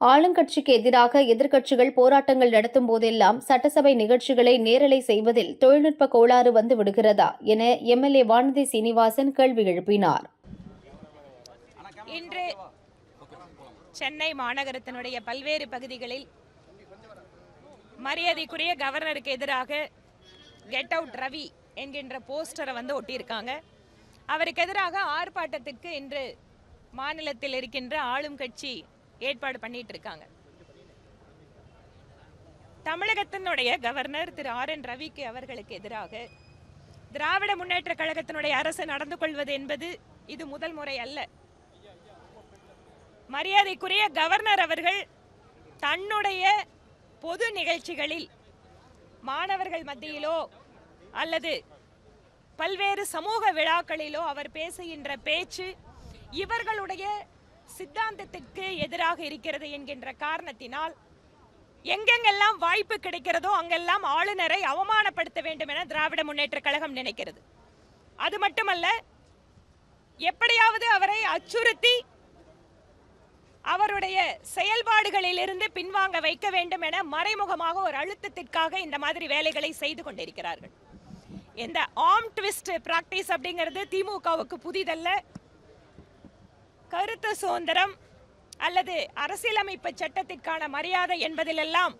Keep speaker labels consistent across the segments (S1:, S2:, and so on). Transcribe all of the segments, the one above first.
S1: ஆளுங்கட்சிக்கு எதிராக எதிர்க்கட்சிகள் போராட்டங்கள் நடத்தும் போதெல்லாம் சட்டசபை நிகழ்ச்சிகளை நேரலை செய்வதில் தொழில்நுட்ப கோளாறு வந்து விடுகிறதா என எம்எல்ஏ வானதி சீனிவாசன் கேள்வி எழுப்பினார்.
S2: இன்று சென்னை மாநகரத்தினுடைய பல்வேறு பகுதிகளில் மரியாதைக்குரிய கவர்னருக்கு எதிராக கெட் அவுட் ரவி என்கின்ற போஸ்டரை வந்து ஒட்டியிருக்காங்க. அவருக்கு எதிராக ஆர்ப்பாட்டத்துக்கு இன்று மாநிலத்தில் இருக்கின்ற ஆளும் கட்சி ஏற்பாடு பண்ணிட்டு இருக்காங்க தமிழகத்தினுடைய கவர்னர் திரு ஆர் என் ரவிக்கு அவர்களுக்கு எதிராக திராவிட முன்னேற்ற கழகத்தினுடைய அரசு நடந்து கொள்வது என்பது இது முதல் முறை அல்ல. மரியாதைக்குரிய கவர்னர் அவர்கள் தன்னுடைய பொது நிகழ்ச்சிகளில் மாணவர்கள் மத்தியிலோ அல்லது பல்வேறு சமூக விழாக்களிலோ அவர் பேசுகின்ற பேச்சு இவர்களுடைய சித்தாந்தத்திற்கு எதிராக இருக்கிறது என்கின்ற காரணத்தினால் எங்கெங்கெல்லாம் வாய்ப்பு கிடைக்கிறதோ அங்கெல்லாம் ஆளுநரை அவமானப்படுத்த வேண்டும் என திராவிட முன்னேற்ற கழகம் நினைக்கிறது. அது மட்டுமல்ல எப்படியாவது அவரை அச்சுறுத்தி அவருடைய செயல்பாடுகளிலிருந்து பின்வாங்க வைக்க வேண்டும் என மறைமுகமாக ஒரு அழுத்தத்திற்காக இந்த மாதிரி வேலைகளை செய்து கொண்டிருக்கிறார்கள். இந்த ஆம் ட்விஸ்ட் பிராக்டிஸ் அப்படிங்கிறது திமுகவுக்கு புதிதல்ல. கருத்து சுதந்திரம் அல்லது அரசியலமைப்பு சட்டத்திற்கான மரியாதை என்பதிலெல்லாம்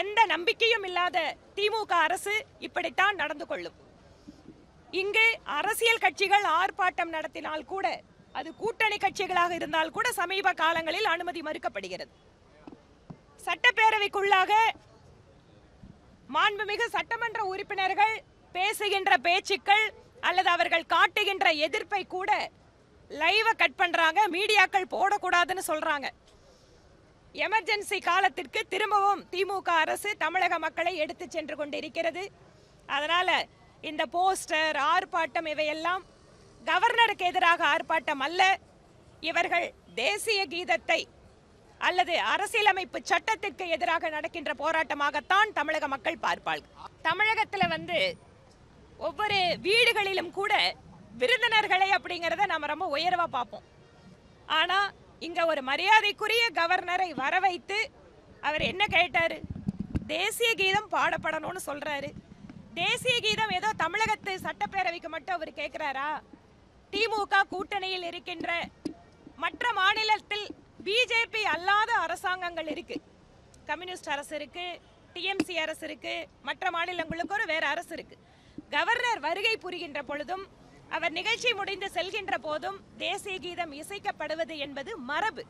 S2: எந்த நம்பிக்கையும் இல்லாத திமுக அரசு இப்படித்தான் நடந்து கொள்ளும். இங்கு அரசியல் கட்சிகள் ஆர்ப்பாட்டம் நடத்தினால் கூட அது கூட்டணி கட்சிகளாக இருந்தால் கூட சமீப காலங்களில் அனுமதி மறுக்கப்படுகிறது. சட்டப்பேரவைக்குள்ளாக மாண்புமிகு சட்டமன்ற உறுப்பினர்கள் பேசுகின்ற பேச்சுக்கள் அல்லது அவர்கள் காட்டுகின்ற எதிர்ப்பை கூட லைவை கட் பண்ணுறாங்க மீடியாக்கள் போடக்கூடாதுன்னு சொல்கிறாங்க எமர்ஜென்சி காலத்திற்கு திரும்பவும் திமுக அரசு தமிழக மக்களை எடுத்து சென்று கொண்டிருக்கிறது. அதனால் இந்த போஸ்டர் ஆர்ப்பாட்டம் இவையெல்லாம் கவர்னருக்கு எதிராக ஆர்ப்பாட்டம் அல்ல. இவர்கள் தேசிய கீதத்தை அல்லது அரசியலமைப்பு சட்டத்திற்கு எதிராக நடக்கின்ற போராட்டமாகத்தான் தமிழக மக்கள் பார்ப்பார்கள். தமிழகத்தில் வந்து ஒவ்வொரு வீடுகளிலும் கூட விருந்தினர்களை அப்படிங்கிறத நம்ம ரொம்ப உயர்வாக பார்ப்போம். ஆனால் இங்கே ஒரு மரியாதைக்குரிய கவர்னரை வர வைத்து அவர் என்ன கேட்டார்? தேசிய கீதம் பாடப்படணும்னு சொல்கிறாரு தேசிய கீதம் ஏதோ தமிழகத்து சட்டப்பேரவைக்கு மட்டும் அவர் கேட்குறாரா திமுக கூட்டணியில் இருக்கின்ற மற்ற மாநிலத்தில் பிஜேபி அல்லாத அரசாங்கங்கள் இருக்கு. கம்யூனிஸ்ட் அரசு இருக்கு டிஎம்சி அரசு இருக்கு மற்ற மாநிலங்களுக்கு ஒரு வேற அரசு இருக்கு. கவர்னர் வருகை புரிகின்ற பொழுதும் அவர் நிகழ்ச்சி முடிந்து செல்கின்ற போதும் தேசிய கீதம் இசைக்கப்படுவது என்பது மரபு.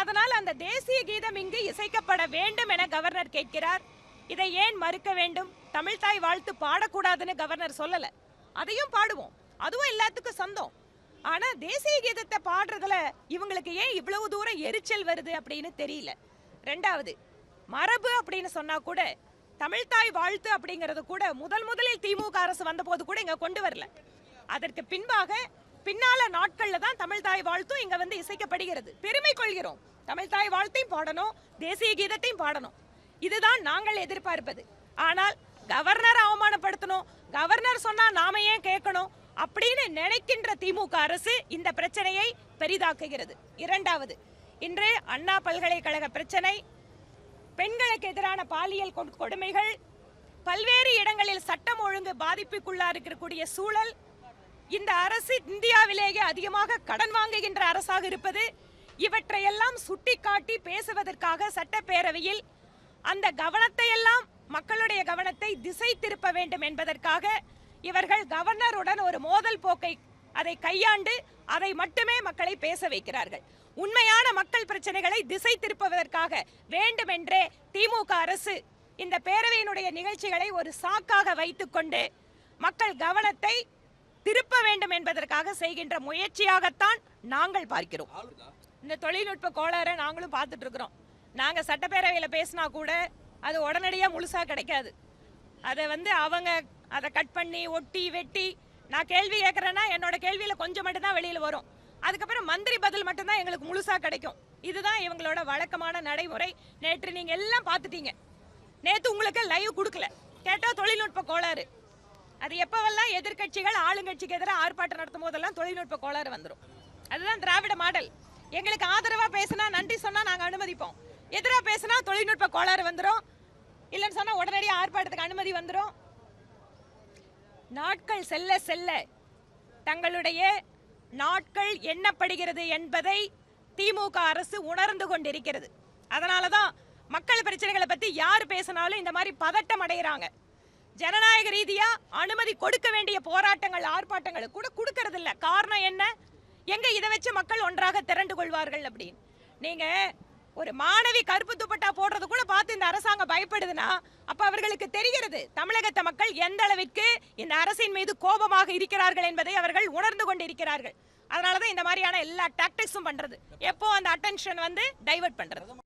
S2: அதனால் அந்த தேசிய கீதம் இங்கு இசைக்கப்பட வேண்டும் என கவர்னர் கேட்கிறார். இதை ஏன் மறுக்க வேண்டும்? தமிழ்தாய் வாழ்த்து பாடக்கூடாதுன்னு கவர்னர் சொல்லல. அதையும் பாடுவோம். அதுவும் எல்லாத்துக்கும் சொந்தம். ஆனா தேசிய கீதத்தை பாடுறதுல இவங்களுக்கு ஏன் இவ்வளவு தூரம் எரிச்சல் வருது அப்படின்னு தெரியல. ரெண்டாவது மரபு அப்படின்னு சொன்னா கூட தமிழ்தாய் வாழ்த்து அப்படிங்கிறது கூட முதல் முதலில் திமுக அரசு வந்தபோது கூட இங்க கொண்டு வரல. அதற்கு பின்பாக பின்னால நாட்கள்ல தான் தமிழ்தாய் வாழ்த்தும் இங்க வந்து இசைக்கப்படுகிறது. பெருமை கொள்கிறோம். தமிழ்தாய் வாழ்த்தையும் பாடணும் தேசிய கீதத்தையும் பாடணும். இதுதான் நாங்கள் எதிர்பார்ப்பது. ஆனால் கவர்னர் அவமானப்படுத்தணும் கவர்னர் சொன்னா நாம ஏன் கேட்கணும் அப்படின்னு நினைக்கின்ற திமுக அரசு இந்த பிரச்சனையை பெரிதாக்குகிறது. இரண்டாவது இன்று அண்ணா பல்கலைக்கழக பிரச்சனை பெண்களுக்கு எதிரான பாலியல் கொடுமைகள் பல்வேறு இடங்களில் சட்டம் ஒழுங்கு பாதிப்புக்குள்ளா இருக்கக்கூடிய சூழல் இந்த அரசு இந்தியாவிலேயே அதிகமாக கடன் வாங்குகின்ற அரசாக இருப்பது இவற்றையெல்லாம் சுட்டிக்காட்டி பேசுவதற்காக சட்டப்பேரவையில் அந்த கவனத்தையெல்லாம் மக்களுடைய கவனத்தை திசை திருப்ப வேண்டும் என்பதற்காக இவர்கள் கவர்னருடன் ஒரு மோதல் போக்கை அதை கையாண்டு அதை மட்டுமே மக்களை பேச வைக்கிறார்கள். உண்மையான மக்கள் பிரச்சனைகளை திசை திருப்புவதற்காக வேண்டுமென்றே திமுக அரசு இந்த பேரவையினுடைய நிகழ்ச்சிகளை ஒரு சாக்காக வைத்துக்கொண்டு மக்கள் கவனத்தை திருப்ப வேண்டும் என்பதற்காக செய்கின்ற முயற்சியாகத்தான் நாங்கள் பார்க்கிறோம். இந்த தொழில்நுட்ப கோளாறை நாங்களும் பார்த்துட்டு இருக்கிறோம். நாங்கள் சட்டப்பேரவையில் பேசினா கூட அது உடனடியாக முழுசாக கிடைக்காது. அதை வந்து அவங்க அதை கட் பண்ணி ஒட்டி வெட்டி நான் கேள்வி கேட்குறேன்னா என்னோட கேள்வியில் கொஞ்சம் மட்டும்தான் வெளியில் வரும். அதுக்கப்புறம் மந்திரி பதில் மட்டும்தான் எங்களுக்கு முழுசாக கிடைக்கும். இதுதான் இவங்களோட வழக்கமான நடைமுறை. நேற்று நீங்கள் எல்லாம் பார்த்துட்டீங்க. நேற்று உங்களுக்கு லைவ் கொடுக்கல. கேட்டால் தொழில்நுட்ப கோளாறு. அது எப்போவெல்லாம் எதிர்க்கட்சிகள் ஆளுங்கட்சிக்கு எதிராக ஆர்ப்பாட்டம் நடத்தும் போதெல்லாம் தொழில்நுட்ப கோளாறு வந்துடும் அதுதான் திராவிட மாடல். எங்களுக்கு ஆதரவாக பேசினா நன்றி சொன்னால் நாங்கள் அனுமதிப்போம். எதிராக பேசினா தொழில்நுட்ப கோளாறு வந்துடும் இல்லைன்னு சொன்னால் உடனடியாக ஆர்ப்பாட்டத்துக்கு அனுமதி வந்துடும் நாட்கள் செல்ல செல்ல தங்களுடைய நாட்கள் எண்ணப்படுகிறது என்பதை திமுக அரசு உணர்ந்து கொண்டிருக்கிறது. அதனால தான் மக்கள் பிரச்சனைகளை பற்றி யார் பேசினாலும் இந்த மாதிரி பதட்டம் அடைகிறாங்க ஜனநாயக ரீதியா அனுமதி கொடுக்க வேண்டிய போராட்டங்கள் ஆர்ப்பாட்டங்கள் கூட கொடுக்கறது இல்ல காரணம் என்ன? எங்க இதை வச்சு மக்கள் ஒன்றாக திரண்டு கொள்வார்கள் அப்படின்னு. நீங்க ஒரு மாணவி கருப்பு துப்பட்டா போடுறது கூட பார்த்து இந்த அரசாங்கம் பயப்படுதுன்னா அப்ப அவர்களுக்கு தெரிகிறது தமிழகத்த மக்கள் எந்த அளவிற்கு இந்த அரசின் மீது கோபமாக இருக்கிறார்கள் என்பதை அவர்கள் உணர்ந்து கொண்டிருக்கிறார்கள். அதனாலதான் இந்த மாதிரியான எல்லா டாக்டிக்ஸும் பண்றது. எப்போ அந்த அட்டென்ஷன் வந்து டைவர்ட் பண்றது?